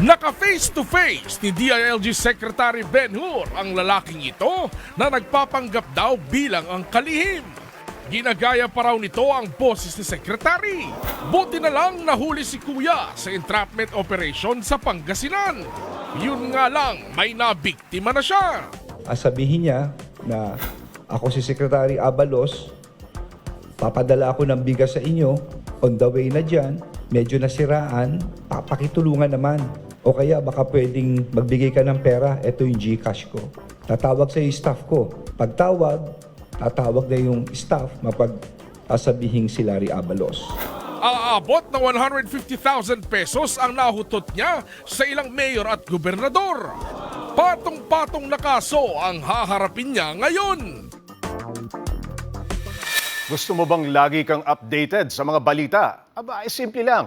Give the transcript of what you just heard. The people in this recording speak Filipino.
Naka-face to face ni DILG Secretary Ben Hur ang lalaking ito na nagpapanggap daw bilang ang kalihim. Ginagaya pa raw nito ang boses ni Secretary. Buti na lang nahuli si Kuya sa entrapment operation sa Pangasinan. Yun nga lang, may nabiktima na siya. Ah, sabihin niya na ako si Secretary Abalos, papadala ako ng bigas sa inyo, on the way na dyan, medyo nasiraan, papakitulungan naman. O kaya baka pwedeng magbigay ka ng pera, ito yung Gcash ko. Tatawag sa yung staff ko. Pagtawag, tatawag na yung staff mapag sasabihin si Larry Abalos. Aabot na 150,000 pesos ang nahutot niya sa ilang mayor at gobernador. Patong-patong na kaso ang haharapin niya ngayon. Gusto mo bang lagi kang updated sa mga balita? Aba, ay simple lang.